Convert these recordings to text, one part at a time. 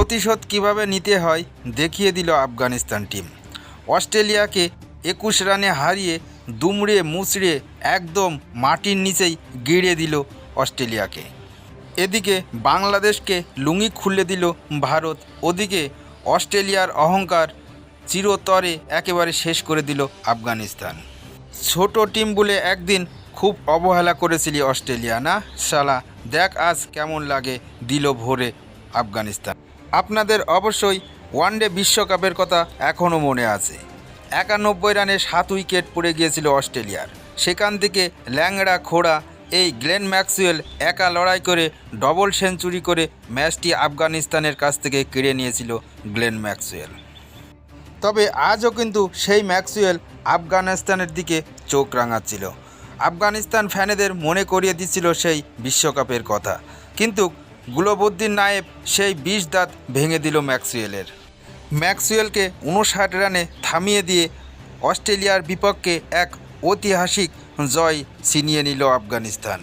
প্রতিশোধ কীভাবে নিতে হয় দেখিয়ে দিল আফগানিস্তান টিম। অস্ট্রেলিয়াকে একুশ রানে হারিয়ে দুমড়ে মুচড়ে একদম মাটির নিচেই গিড়ে দিল অস্ট্রেলিয়াকে। এদিকে বাংলাদেশকে লুঙ্গি খুলে দিল ভারত। ওদিকে অস্ট্রেলিয়ার অহংকার চিরতরে একেবারে শেষ করে দিল আফগানিস্তান। ছোট টিম বলে একদিন খুব অবহেলা করেছিলি অস্ট্রেলিয়া, না? শালা, দেখ আজ কেমন লাগে দিল ভোরে আফগানিস্তান। আপনাদের অবশ্যই ওয়ানডে বিশ্বকাপের কথা এখনও মনে আছে। একানব্বই রানে সাত উইকেট পড়ে গিয়েছিল অস্ট্রেলিয়ার। সেখান থেকে ল্যাংড়া, খোড়া এই গ্লেন ম্যাক্সওয়েল একা লড়াই করে ডবল সেঞ্চুরি করে ম্যাচটি আফগানিস্তানের কাছ থেকে কেড়ে নিয়েছিল গ্লেন ম্যাক্সওয়েল। তবে আজও কিন্তু সেই ম্যাক্সওয়েল আফগানিস্তানের দিকে চোখ রাঙাচ্ছিল। আফগানিস্তান ফ্যানেদের মনে করিয়ে দিচ্ছিল সেই বিশ্বকাপের কথা। কিন্তু গুলবুদ্দিন নায়েব সেই বিষ দাঁত ভেঙে দিল ম্যাক্সওয়েলের। ম্যাক্সওয়েলকে উনষাট রানে থামিয়ে দিয়ে অস্ট্রেলিয়ার বিপক্ষে এক ঐতিহাসিক জয় ছিনিয়ে নিল আফগানিস্তান।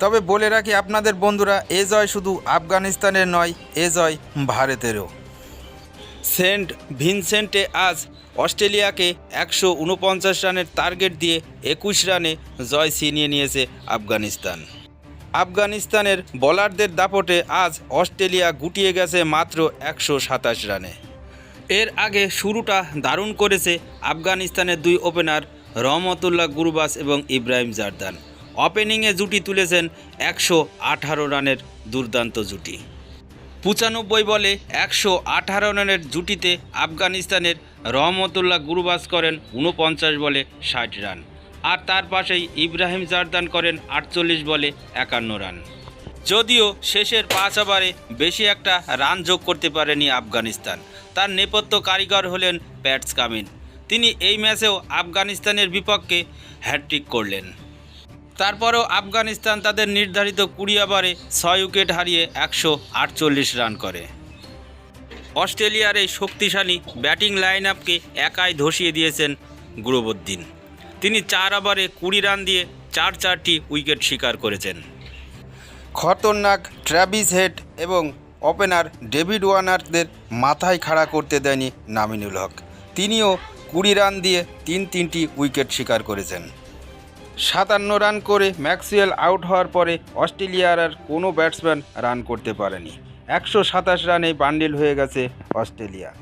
তবে বলে রাখি আপনাদের বন্ধুরা, এ জয় শুধু আফগানিস্তানের নয়, এ জয় ভারতেরও। সেন্ট ভিনসেন্টে আজ অস্ট্রেলিয়াকে একশো উনপঞ্চাশ রানের টার্গেট দিয়ে একুশ রানে জয় ছিনিয়ে নিয়েছে আফগানিস্তান। আফগানিস্তানের বলারদের দাপটে আজ অস্ট্রেলিয়া গুটিয়ে গেছে মাত্র একশো সাতাশ রানে। এর আগে শুরুটা দারুণ করেছে আফগানিস্তানের দুই ওপেনার রহমতুল্লাহ গুরুবাস এবং ইব্রাহিম জারদান। ওপেনিংয়ে জুটি তুলেছেন একশো আঠারো রানের দুর্দান্ত জুটি। পঁচানব্বই বলে একশো আঠারো রানের জুটিতে আফগানিস্তানের রহমতুল্লাহ গুরুবাস করেন উনপঞ্চাশ বলে ষাট রান। আর তার পাশেই ইব্রাহিম জারদান করেন আটচল্লিশ বলে একান্ন রান। যদিও শেষের পাঁচ ওভারে বেশি একটা রান যোগ করতে পারেনি আফগানিস্তান। তার নেপথ্য কারিগর হলেন প্যাটস কামিন। তিনি এই ম্যাচেও আফগানিস্তানের বিপক্ষে হ্যাট্রিক করলেন। তারপরেও আফগানিস্তান তাদের নির্ধারিত কুড়ি ওভারে ছয় উইকেট হারিয়ে একশো আটচল্লিশ রান করে। অস্ট্রেলিয়ার এই শক্তিশালী ব্যাটিং লাইন আপকে একাই ধসিয়ে দিয়েছেন গুরুবুদ্দিন তিনি চার ওভারে কুড়ি রান দিয়ে চার চারটি উইকেট শিকার করেছেন। খতরনাক, ট্র্যাভিস হেড এবং ওপেনার ডেভিড ওয়ার্নারদের মাথায় খাড়া করতে দেয়নি নামিনুল হক। তিনিও কুড়ি রান দিয়ে তিন তিনটি উইকেট শিকার করেছেন। সাতান্ন রান করে ম্যাক্সওয়েল আউট হওয়ার পরে অস্ট্রেলিয়ার আর কোনো ব্যাটসম্যান রান করতে পারেনি। একশো সাতাশ রানে বান্ডিল হয়ে গেছে অস্ট্রেলিয়া।